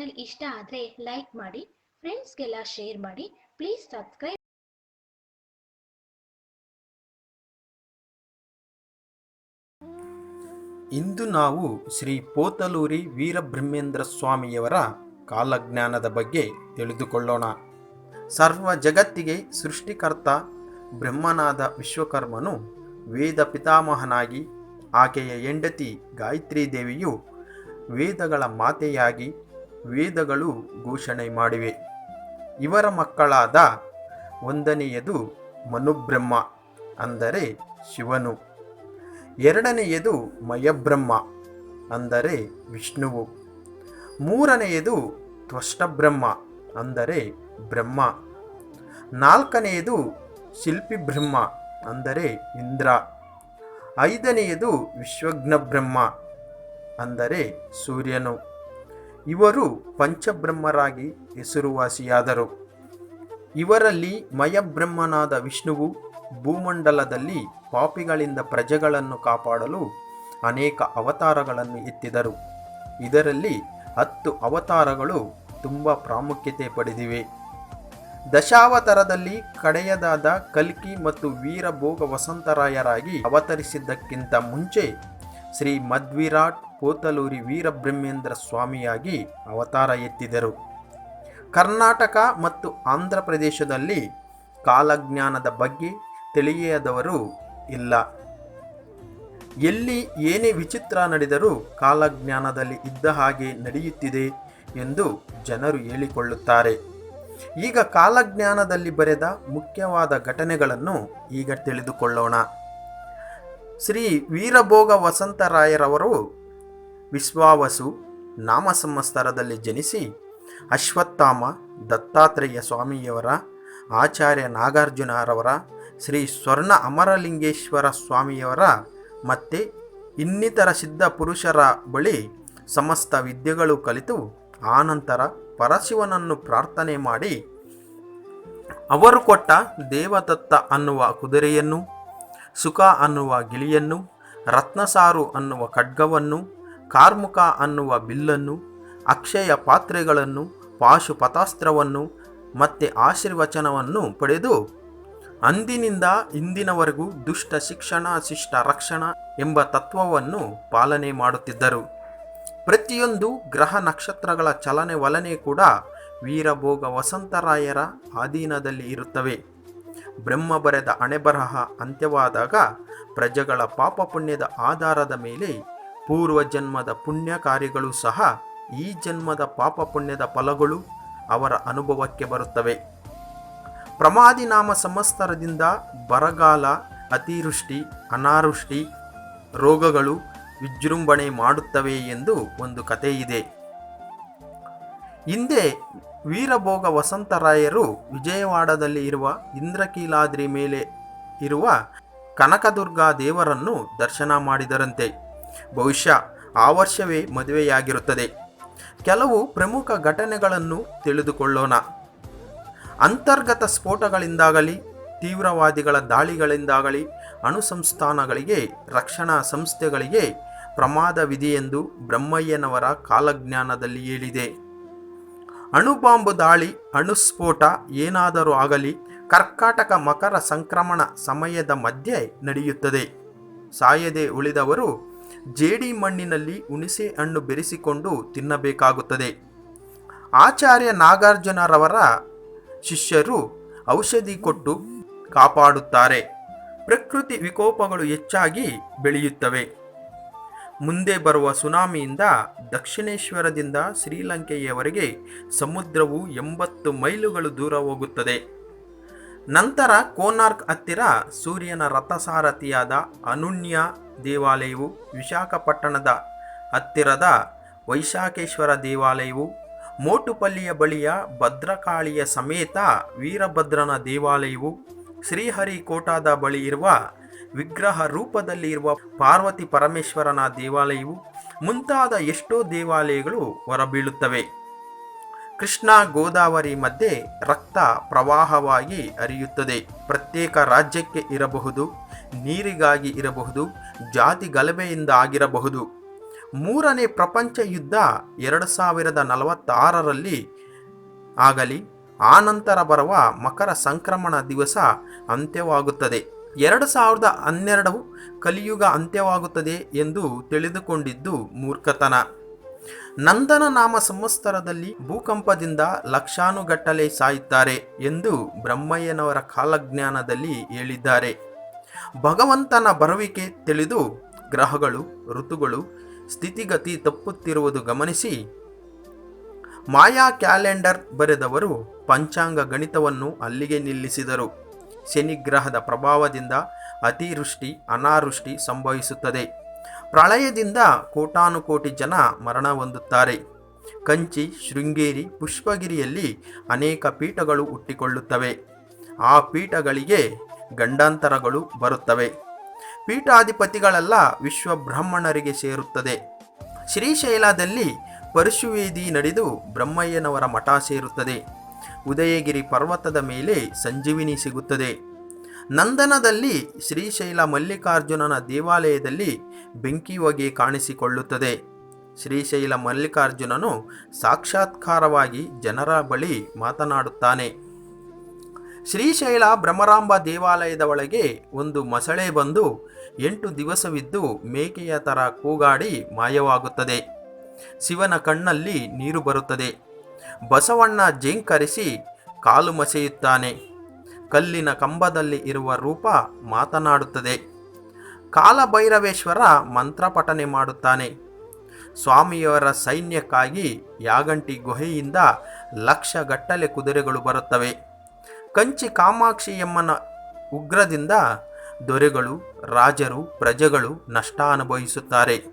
Channel ಇಷ್ಟ ಆದರೆ like ಮಾಡಿ ಫ್ರೆಂಡ್ಸ್ಗೆಲ್ಲ ಶೇರ್ ಮಾಡಿ ಪ್ಲೀಸ್ ಸಬ್ಸ್ಕ್ರೈಬ್ ಇಂದು ನಾವು ಶ್ರೀ ಪೋತಲೂರಿ ವೀರಬ್ರಹ್ಮೇಂದ್ರ ಸ್ವಾಮಿಯವರ ಕಾಲಜ್ಞಾನದ ಬಗ್ಗೆ ತಿಳಿದುಕೊಳ್ಳೋಣ. ಸರ್ವ ಜಗತ್ತಿಗೆ ಸೃಷ್ಟಿಕರ್ತ ಬ್ರಹ್ಮನಾದ ವಿಶ್ವಕರ್ಮನು ವೇದ ಪಿತಾಮಹನಾಗಿ, ಆಕೆಯ ಹೆಂಡತಿ ಗಾಯತ್ರಿ ದೇವಿಯು ವೇದಗಳ ಮಾತೆಯಾಗಿ ವೇದಗಳು ಘೋಷಣೆ ಮಾಡಿವೆ. ಇವರ ಮಕ್ಕಳಾದ ಒಂದನೆಯದು ಮನುಬ್ರಹ್ಮ ಅಂದರೆ ಶಿವನು. ಎರಡನೆಯದು ಮಯಬ್ರಹ್ಮ ಅಂದರೆ ವಿಷ್ಣುವು. ಮೂರನೆಯದು ತ್ವಷ್ಟಬ್ರಹ್ಮ ಅಂದರೆ ಬ್ರಹ್ಮ. ನಾಲ್ಕನೆಯದು ಶಿಲ್ಪಿ ಬ್ರಹ್ಮ ಅಂದರೆ ಇಂದ್ರ. ಐದನೆಯದು ವಿಶ್ವಜ್ಞ ಬ್ರಹ್ಮ ಅಂದರೆ ಸೂರ್ಯನು. ಇವರು ಪಂಚಬ್ರಹ್ಮರಾಗಿ ಹೆಸರುವಾಸಿಯಾದರು. ಇವರಲ್ಲಿ ಮಯಬ್ರಹ್ಮನಾದ ವಿಷ್ಣುವು ಭೂಮಂಡಲದಲ್ಲಿ ಪಾಪಿಗಳಿಂದ ಪ್ರಜೆಗಳನ್ನು ಕಾಪಾಡಲು ಅನೇಕ ಅವತಾರಗಳನ್ನು ಎತ್ತಿದರು. ಇದರಲ್ಲಿ ಹತ್ತು ಅವತಾರಗಳು ತುಂಬ ಪ್ರಾಮುಖ್ಯತೆ ಪಡೆದಿವೆ. ದಶಾವತಾರದಲ್ಲಿ ಕಡೆಯದಾದ ಕಲ್ಕಿ ಮತ್ತು ವೀರಭೋಗ ವಸಂತರಾಯರಾಗಿ ಅವತರಿಸಿದ್ದಕ್ಕಿಂತ ಮುಂಚೆ ಶ್ರೀ ಮಧ್ವಿರಾಟ್ ಪೋತಲೂರಿ ವೀರಬ್ರಹ್ಮೇಂದ್ರ ಸ್ವಾಮಿಯಾಗಿ ಅವತಾರ ಎತ್ತಿದರು. ಕರ್ನಾಟಕ ಮತ್ತು ಆಂಧ್ರ ಪ್ರದೇಶದಲ್ಲಿ ಕಾಲಜ್ಞಾನದ ಬಗ್ಗೆ ತಿಳಿಯದವರು ಇಲ್ಲ. ಎಲ್ಲಿ ಏನೇ ವಿಚಿತ್ರ ನಡೆದರೂ ಕಾಲಜ್ಞಾನದಲ್ಲಿ ಇದ್ದ ಹಾಗೆ ನಡೆಯುತ್ತಿದೆ ಎಂದು ಜನರು ಹೇಳಿಕೊಳ್ಳುತ್ತಾರೆ. ಈಗ ಕಾಲಜ್ಞಾನದಲ್ಲಿ ಬರೆದ ಮುಖ್ಯವಾದ ಘಟನೆಗಳನ್ನು ಈಗ ತಿಳಿದುಕೊಳ್ಳೋಣ. ಶ್ರೀ ವೀರಭೋಗ ವಸಂತರಾಯರವರು ವಿಶ್ವಾವಸು ನಾಮ ಸಂವತ್ಸರದಲ್ಲಿ ಜನಿಸಿ ಅಶ್ವತ್ಥಾಮ ದತ್ತಾತ್ರೇಯ ಸ್ವಾಮಿಯವರ, ಆಚಾರ್ಯ ನಾಗಾರ್ಜುನರವರ, ಶ್ರೀ ಸ್ವರ್ಣ ಅಮರಲಿಂಗೇಶ್ವರ ಸ್ವಾಮಿಯವರ ಮತ್ತು ಇನ್ನಿತರ ಸಿದ್ಧ ಪುರುಷರ ಬಳಿ ಸಮಸ್ತ ವಿದ್ಯೆಗಳು ಕಲಿತು ಆನಂತರ ಪರಶಿವನನ್ನು ಪ್ರಾರ್ಥನೆ ಮಾಡಿ ಅವರು ಕೊಟ್ಟ ದೇವದತ್ತ ಅನ್ನುವ ಕುದುರೆಯನ್ನು, ಸುಖ ಅನ್ನುವ ಗಿಳಿಯನ್ನು, ರತ್ನಸಾರು ಅನ್ನುವ ಖಡ್ಗವನ್ನು ಕಾರ್ಮುಕ ಅನ್ನುವ ಬಿಲ್ಲನ್ನು, ಅಕ್ಷಯ ಪಾತ್ರೆಗಳನ್ನು, ಪಾಶುಪಥಾಸ್ತ್ರವನ್ನು ಮತ್ತೆ ಆಶೀರ್ವಚನವನ್ನು ಪಡೆದು, ಅಂದಿನಿಂದ ಇಂದಿನವರೆಗೂ ದುಷ್ಟ ಶಿಕ್ಷಣ, ಶಿಷ್ಟ ರಕ್ಷಣ ಎಂಬ ತತ್ವವನ್ನು ಪಾಲನೆ ಮಾಡುತ್ತಿದ್ದರು. ಪ್ರತಿಯೊಂದು ಗ್ರಹ ನಕ್ಷತ್ರಗಳ ಚಲನೆ ವಲನೆ ಕೂಡ ವೀರಭೋಗ ವಸಂತರಾಯರ ಅಧೀನದಲ್ಲಿ ಇರುತ್ತವೆ. ಬ್ರಹ್ಮ ಬರೆದ ಅಣೆಬರಹ ಅಂತ್ಯವಾದಾಗ ಪ್ರಜೆಗಳ ಪಾಪ ಪುಣ್ಯದ ಆಧಾರದ ಮೇಲೆ ಪೂರ್ವ ಜನ್ಮದ ಪುಣ್ಯ ಕಾರ್ಯಗಳು ಸಹ ಈ ಜನ್ಮದ ಪಾಪ ಪುಣ್ಯದ ಫಲಗಳು ಅವರ ಅನುಭವಕ್ಕೆ ಬರುತ್ತವೆ. ಪ್ರಮಾದಿನಾಮ ಸಂವತ್ಸರದಿಂದ ಬರಗಾಲ, ಅತಿವೃಷ್ಟಿ, ಅನಾವೃಷ್ಟಿ ರೋಗಗಳು ವಿಜೃಂಭಣೆ ಮಾಡುತ್ತವೆ ಎಂದು ಒಂದು ಕಥೆ ಇದೆ. ಹಿಂದೆ ವೀರಭೋಗ ವಸಂತರಾಯರು ವಿಜಯವಾಡದಲ್ಲಿ ಇರುವ ಇಂದ್ರಕೀಲಾದ್ರಿ ಮೇಲೆ ಇರುವ ಕನಕದುರ್ಗಾ ದೇವರನ್ನು ದರ್ಶನ ಮಾಡಿದರಂತೆ. ಬಹುಶಃ ಆ ವರ್ಷವೇ ಮದುವೆಯಾಗಿರುತ್ತದೆ. ಕೆಲವು ಪ್ರಮುಖ ಘಟನೆಗಳನ್ನು ತಿಳಿದುಕೊಳ್ಳೋಣ. ಅಂತರ್ಗತ ಸ್ಫೋಟಗಳಿಂದಾಗಲಿ, ತೀವ್ರವಾದಿಗಳ ದಾಳಿಗಳಿಂದಾಗಲಿ ಅಣುಸಂಸ್ಥಾನಗಳಿಗೆ, ರಕ್ಷಣಾ ಸಂಸ್ಥೆಗಳಿಗೆ ಪ್ರಮಾದವಿದೆಯೆಂದು ಬ್ರಹ್ಮಯ್ಯನವರ ಕಾಲಜ್ಞಾನದಲ್ಲಿ ಹೇಳಿದೆ. ಅಣುಬಾಂಬ್ ದಾಳಿ, ಅಣುಸ್ಫೋಟ ಏನಾದರೂ ಆಗಲಿ, ಕರ್ಕಾಟಕ ಮಕರ ಸಂಕ್ರಮಣ ಸಮಯದ ಮಧ್ಯೆ ನಡೆಯುತ್ತದೆ. ಸಾಯದೆ ಉಳಿದವರು ಜೇಡಿ ಮಣ್ಣಿನಲ್ಲಿ ಹುಣಸೆ ಹಣ್ಣು ಬೆರೆಸಿಕೊಂಡು ತಿನ್ನಬೇಕಾಗುತ್ತದೆ. ಆಚಾರ್ಯ ನಾಗಾರ್ಜುನರವರ ಶಿಷ್ಯರು ಔಷಧಿ ಕೊಟ್ಟು ಕಾಪಾಡುತ್ತಾರೆ. ಪ್ರಕೃತಿ ವಿಕೋಪಗಳು ಹೆಚ್ಚಾಗಿ ಬೆಳೆಯುತ್ತವೆ. ಮುಂದೆ ಬರುವ ಸುನಾಮಿಯಿಂದ ದಕ್ಷಿಣೇಶ್ವರದಿಂದ ಶ್ರೀಲಂಕೆಯವರೆಗೆ ಸಮುದ್ರವು ಎಂಬತ್ತು ಮೈಲುಗಳು ದೂರ ಹೋಗುತ್ತದೆ. ನಂತರ ಕೋನಾರ್ಕ್ ಹತ್ತಿರ ಸೂರ್ಯನ ರಥಸಾರಥಿಯಾದ ಅನುಣ್ಯ ದೇವಾಲಯವು ವಿಶಾಖಪಟ್ಟಣದ ಹತ್ತಿರದ ವೈಶಾಖೇಶ್ವರ ದೇವಾಲಯವು ಮೋಟುಪಲ್ಲಿಯ ಬಳಿಯ ಭದ್ರಕಾಳಿಯ ಸಮೇತ ವೀರಭದ್ರನ ದೇವಾಲಯವು ಶ್ರೀಹರಿಕೋಟಾದ ಬಳಿ ಇರುವ ವಿಗ್ರಹ ರೂಪದಲ್ಲಿ ಇರುವ ಪಾರ್ವತಿ ಪರಮೇಶ್ವರನ ದೇವಾಲಯವು ಮುಂತಾದ ಎಷ್ಟೋ ದೇವಾಲಯಗಳು ಹೊರಬೀಳುತ್ತವೆ. ಕೃಷ್ಣ ಗೋದಾವರಿ ಮಧ್ಯೆ ರಕ್ತ ಪ್ರವಾಹವಾಗಿ ಹರಿಯುತ್ತದೆ. ಪ್ರತ್ಯೇಕ ರಾಜ್ಯಕ್ಕೆ ಇರಬಹುದು, ನೀರಿಗಾಗಿ ಇರಬಹುದು, ಜಾತಿ ಗಲಭೆಯಿಂದ ಆಗಿರಬಹುದು. ಮೂರನೇ ಪ್ರಪಂಚ ಯುದ್ಧ ಎರಡು ಸಾವಿರದ ನಲವತ್ತಾರರಲ್ಲಿ ಆಗಲಿ, ಆನಂತರ ಬರುವ ಮಕರ ಸಂಕ್ರಮಣ ದಿವಸ ಅಂತ್ಯವಾಗುತ್ತದೆ. ಎರಡು ಸಾವಿರದ ಹನ್ನೆರಡು ಕಲಿಯುಗ ಅಂತ್ಯವಾಗುತ್ತದೆ ಎಂದು ತಿಳಿದುಕೊಂಡಿದ್ದು ಮೂರ್ಖತನ. ನಂದನ ನಾಮ ಸಂವತ್ಸರದಲ್ಲಿ ಭೂಕಂಪದಿಂದ ಲಕ್ಷಾನುಗಟ್ಟಲೆ ಸಾಯುತ್ತಾರೆ ಎಂದು ಬ್ರಹ್ಮಯ್ಯನವರ ಕಾಲಜ್ಞಾನದಲ್ಲಿ ಹೇಳಿದ್ದಾರೆ. ಭಗವಂತನ ಬರುವಿಕೆ ತಿಳಿದು ಗ್ರಹಗಳು, ಋತುಗಳು, ಸ್ಥಿತಿಗತಿ ತಪ್ಪುತ್ತಿರುವುದು ಗಮನಿಸಿ ಮಾಯಾ ಕ್ಯಾಲೆಂಡರ್ ಬರೆದವರು ಪಂಚಾಂಗ ಗಣಿತವನ್ನು ಅಲ್ಲಿಗೆ ನಿಲ್ಲಿಸಿದರು. ಶನಿಗ್ರಹದ ಪ್ರಭಾವದಿಂದ ಅತಿವೃಷ್ಟಿ, ಅನಾವೃಷ್ಟಿ ಸಂಭವಿಸುತ್ತದೆ. ಪ್ರಳಯದಿಂದ ಕೋಟಾನುಕೋಟಿ ಜನ ಮರಣ ಹೊಂದುತ್ತಾರೆ. ಕಂಚಿ, ಶೃಂಗೇರಿ, ಪುಷ್ಪಗಿರಿಯಲ್ಲಿ ಅನೇಕ ಪೀಠಗಳು ಹುಟ್ಟಿಕೊಳ್ಳುತ್ತವೆ. ಆ ಪೀಠಗಳಿಗೆ ಗಂಡಾಂತರಗಳು ಬರುತ್ತವೆ. ಪೀಠಾಧಿಪತಿಗಳೆಲ್ಲ ವಿಶ್ವ ಬ್ರಾಹ್ಮಣರಿಗೆ ಸೇರುತ್ತದೆ. ಶ್ರೀಶೈಲದಲ್ಲಿ ಪರಶುವೇದಿ ನಡೆದು ಬ್ರಹ್ಮಯ್ಯನವರ ಮಠ ಸೇರುತ್ತದೆ. ಉದಯಗಿರಿ ಪರ್ವತದ ಮೇಲೆ ಸಂಜೀವಿನಿ ಸಿಗುತ್ತದೆ. ನಂದನದಲ್ಲಿ ಶ್ರೀಶೈಲ ಮಲ್ಲಿಕಾರ್ಜುನನ ದೇವಾಲಯದಲ್ಲಿ ಬೆಂಕಿ ಹೊಗೆ ಕಾಣಿಸಿಕೊಳ್ಳುತ್ತದೆ. ಶ್ರೀಶೈಲ ಮಲ್ಲಿಕಾರ್ಜುನನು ಸಾಕ್ಷಾತ್ಕಾರವಾಗಿ ಜನರ ಬಳಿ ಮಾತನಾಡುತ್ತಾನೆ. ಶ್ರೀಶೈಲ ಭ್ರಮರಾಂಬ ದೇವಾಲಯದ ಒಳಗೆ ಒಂದು ಮೊಸಳೆ ಬಂದು ಎಂಟು ದಿವಸವಿದ್ದು ಮೇಕೆಯ ತರ ಕೂಗಾಡಿ ಮಾಯವಾಗುತ್ತದೆ. ಶಿವನ ಕಣ್ಣಲ್ಲಿ ನೀರು ಬರುತ್ತದೆ. ಬಸವಣ್ಣ ಜೇಂಕರಿಸಿ ಕಾಲು ಮಸೆಯುತ್ತಾನೆ. ಕಲ್ಲಿನ ಕಂಬದಲ್ಲಿ ಇರುವ ರೂಪ ಮಾತನಾಡುತ್ತದೆ. ಕಾಲಭೈರವೇಶ್ವರ ಮಂತ್ರ ಪಠನೆ ಮಾಡುತ್ತಾನೆ. ಸ್ವಾಮಿಯವರ ಸೈನ್ಯಕ್ಕಾಗಿ ಯಾಗಂಟಿ ಗುಹೆಯಿಂದ ಲಕ್ಷಗಟ್ಟಲೆ ಕುದುರೆಗಳು ಬರುತ್ತವೆ. ಕಂಚಿ ಕಾಮಾಕ್ಷಿ ಎಮ್ಮನ ಉಗ್ರದಿಂದ ದೊರೆಗಳು, ರಾಜರು, ಪ್ರಜೆಗಳು ನಷ್ಟ ಅನುಭವಿಸುತ್ತಾರೆ.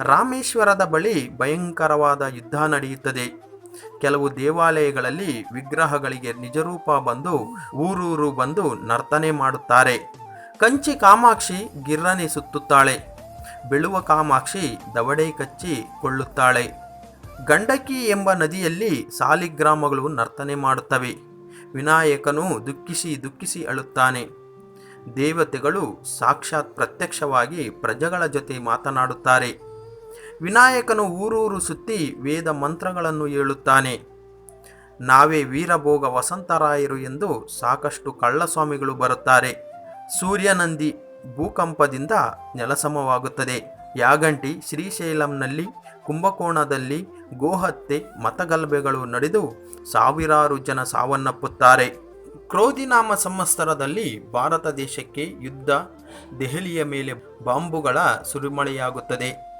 ರಾಮೇಶ್ವರದ ಬಳಿ ಭಯಂಕರವಾದ ಯುದ್ಧ ನಡೆಯುತ್ತದೆ. ಕೆಲವು ದೇವಾಲಯಗಳಲ್ಲಿ ವಿಗ್ರಹಗಳಿಗೆ ನಿಜರೂಪ ಬಂದು ಊರೂರು ಬಂದು ನರ್ತನೆ ಮಾಡುತ್ತಾರೆ. ಕಂಚಿ ಕಾಮಾಕ್ಷಿ ಗಿರ್ರನೆ ಸುತ್ತುತ್ತಾಳೆ. ಬೆಳುವ ಕಾಮಾಕ್ಷಿ ದವಡೆ ಕಚ್ಚಿ ಕೊಳ್ಳುತ್ತಾಳೆ. ಗಂಡಕಿ ಎಂಬ ನದಿಯಲ್ಲಿ ಸಾಲಿಗ್ರಾಮಗಳು ನರ್ತನೆ ಮಾಡುತ್ತವೆ. ವಿನಾಯಕನು ದುಃಖಿಸಿ ದುಃಖಿಸಿ ಅಳುತ್ತಾನೆ. ದೇವತೆಗಳು ಸಾಕ್ಷಾತ್ ಪ್ರತ್ಯಕ್ಷವಾಗಿ ಪ್ರಜೆಗಳ ಜೊತೆ ಮಾತನಾಡುತ್ತಾರೆ. ವಿನಾಯಕನು ಊರೂರು ಸುತ್ತಿ ವೇದ ಮಂತ್ರಗಳನ್ನು ಹೇಳುತ್ತಾನೆ. ನಾವೇ ವೀರಭೋಗ ವಸಂತರಾಯರು ಎಂದು ಸಾಕಷ್ಟು ಕಳ್ಳಸ್ವಾಮಿಗಳು ಬರುತ್ತಾರೆ. ಸೂರ್ಯನಂದಿ ಭೂಕಂಪದಿಂದ ನೆಲಸಮವಾಗುತ್ತದೆ. ಯಾಗಂಟಿ ಶ್ರೀಶೈಲಂನಲ್ಲಿ, ಕುಂಭಕೋಣದಲ್ಲಿ ಗೋಹತ್ಯೆ, ಮತಗಲಭೆಗಳು ನಡೆದು ಸಾವಿರಾರು ಜನ ಸಾವನ್ನಪ್ಪುತ್ತಾರೆ. ಕ್ರೋಧಿನಾಮ ಸಂವತ್ಸರದಲ್ಲಿ ಭಾರತ ದೇಶಕ್ಕೆ ಯುದ್ಧ, ದೆಹಲಿಯ ಮೇಲೆ ಬಾಂಬುಗಳ ಸುರಿಮಳೆಯಾಗುತ್ತದೆ.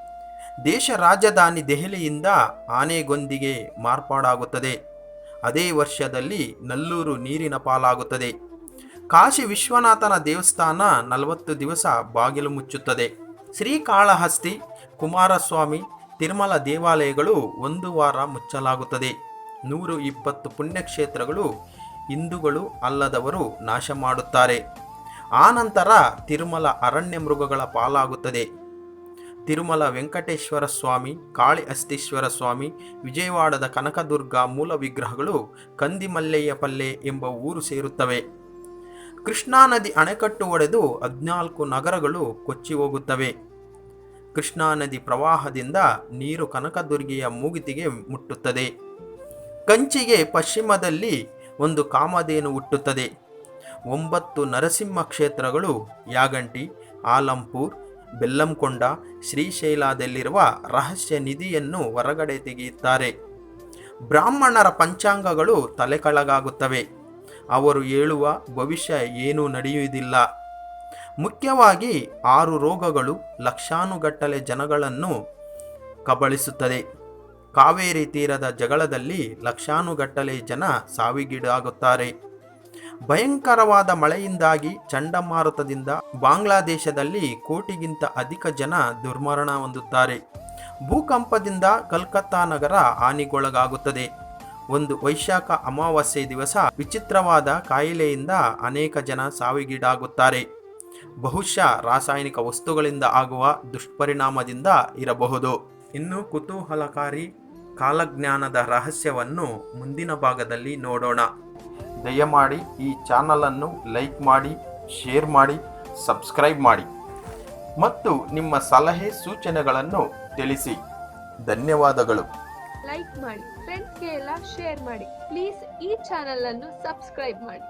ದೇಶ ರಾಜಧಾನಿ ದೆಹಲಿಯಿಂದ ಆನೆಗೊಂದಿಗೆ ಮಾರ್ಪಾಡಾಗುತ್ತದೆ. ಅದೇ ವರ್ಷದಲ್ಲಿ ನಲ್ಲೂರು ನೀರಿನ ಪಾಲಾಗುತ್ತದೆ. ಕಾಶಿ ವಿಶ್ವನಾಥನ ದೇವಸ್ಥಾನ ನಲವತ್ತು ದಿವಸ ಬಾಗಿಲು ಮುಚ್ಚುತ್ತದೆ. ಶ್ರೀಕಾಳಹಸ್ತಿ, ಕುಮಾರಸ್ವಾಮಿ, ತಿರುಮಲ ದೇವಾಲಯಗಳು ಒಂದು ವಾರ ಮುಚ್ಚಲಾಗುತ್ತದೆ. ನೂರು ಇಪ್ಪತ್ತು ಪುಣ್ಯಕ್ಷೇತ್ರಗಳು ಹಿಂದೂಗಳು ಅಲ್ಲದವರು ನಾಶ ಮಾಡುತ್ತಾರೆ. ಆನಂತರ ತಿರುಮಲ ಅರಣ್ಯ ಮೃಗಗಳ ಪಾಲಾಗುತ್ತದೆ. ತಿರುಮಲ ವೆಂಕಟೇಶ್ವರ ಸ್ವಾಮಿ, ಕಾಳಿ ಅಸ್ತೀಶ್ವರ ಸ್ವಾಮಿ, ವಿಜಯವಾಡದ ಕನಕದುರ್ಗ ಮೂಲ ವಿಗ್ರಹಗಳು ಕಂದಿಮಲ್ಲೆಯ ಪಲ್ಲೆ ಎಂಬ ಊರು ಸೇರುತ್ತವೆ. ಕೃಷ್ಣಾ ನದಿ ಅಣೆಕಟ್ಟು ಒಡೆದು ಹದಿನಾಲ್ಕು ನಗರಗಳು ಕೊಚ್ಚಿ ಹೋಗುತ್ತವೆ. ಕೃಷ್ಣಾ ನದಿ ಪ್ರವಾಹದಿಂದ ನೀರು ಕನಕದುರ್ಗಿಯ ಮೂಗಿತಿಗೆ ಮುಟ್ಟುತ್ತದೆ. ಕಂಚಿಗೆ ಪಶ್ಚಿಮದಲ್ಲಿ ಒಂದು ಕಾಮಧೇನು ಹುಟ್ಟುತ್ತದೆ. ಒಂಬತ್ತು ನರಸಿಂಹ ಕ್ಷೇತ್ರಗಳು ಯಾಗಂಟಿ, ಆಲಂಪುರ್ ಬೆಲ್ಲಂಕೊಂಡ ಶ್ರೀಶೈಲದಲ್ಲಿರುವ ರಹಸ್ಯ ನಿಧಿಯನ್ನು ಹೊರಗಡೆ ತೆಗೆಯುತ್ತಾರೆ. ಬ್ರಾಹ್ಮಣರ ಪಂಚಾಂಗಗಳು ತಲೆಕಳಗಾಗುತ್ತವೆ. ಅವರು ಹೇಳುವ ಭವಿಷ್ಯ ಏನೂ ನಡೆಯುವುದಿಲ್ಲ. ಮುಖ್ಯವಾಗಿ ಆರು ರೋಗಗಳು ಲಕ್ಷಾನುಗಟ್ಟಲೆ ಜನಗಳನ್ನು ಕಬಳಿಸುತ್ತದೆ. ಕಾವೇರಿ ತೀರದ ಜಗಳದಲ್ಲಿ ಲಕ್ಷಾನುಗಟ್ಟಲೆ ಜನ ಸಾವಿಗೀಡಾಗುತ್ತಾರೆ. ಭಯಂಕರವಾದ ಮಳೆಯಿಂದಾಗಿ ಚಂಡಮಾರುತದಿಂದ ಬಾಂಗ್ಲಾದೇಶದಲ್ಲಿ ಕೋಟಿಗಿಂತ ಅಧಿಕ ಜನ ದುರ್ಮರಣ ಹೊಂದುತ್ತಾರೆ. ಭೂಕಂಪದಿಂದ ಕಲ್ಕತ್ತಾ ನಗರ ಹಾನಿಗೊಳಗಾಗುತ್ತದೆ. ಒಂದು ವೈಶಾಖ ಅಮಾವಾಸ್ಯೆ ದಿವಸ ವಿಚಿತ್ರವಾದ ಕಾಯಿಲೆಯಿಂದ ಅನೇಕ ಜನ ಸಾವಿಗೀಡಾಗುತ್ತಾರೆ. ಬಹುಶಃ ರಾಸಾಯನಿಕ ವಸ್ತುಗಳಿಂದ ಆಗುವ ದುಷ್ಪರಿಣಾಮದಿಂದ ಇರಬಹುದು. ಇನ್ನು ಕುತೂಹಲಕಾರಿ ಕಾಲಜ್ಞಾನದ ರಹಸ್ಯವನ್ನು ಮುಂದಿನ ಭಾಗದಲ್ಲಿ ನೋಡೋಣ. ದಯಮಾಡಿ ಈ ಚಾನಲನ್ನು ಲೈಕ್ ಮಾಡಿ, ಶೇರ್ ಮಾಡಿ, ಸಬ್ಸ್ಕ್ರೈಬ್ ಮಾಡಿ. ಮತ್ತು ನಿಮ್ಮ ಸಲಹೆ ಸೂಚನೆಗಳನ್ನು ತಿಳಿಸಿ. ಧನ್ಯವಾದಗಳು. ಲೈಕ್ ಮಾಡಿ ಫ್ರೆಂಡ್ಸ್ಗೆ ಎಲ್ಲ ಶೇರ್ ಮಾಡಿ. ಪ್ಲೀಸ್ ಈ ಚಾನಲನ್ನು ಸಬ್ಸ್ಕ್ರೈಬ್ ಮಾಡಿ.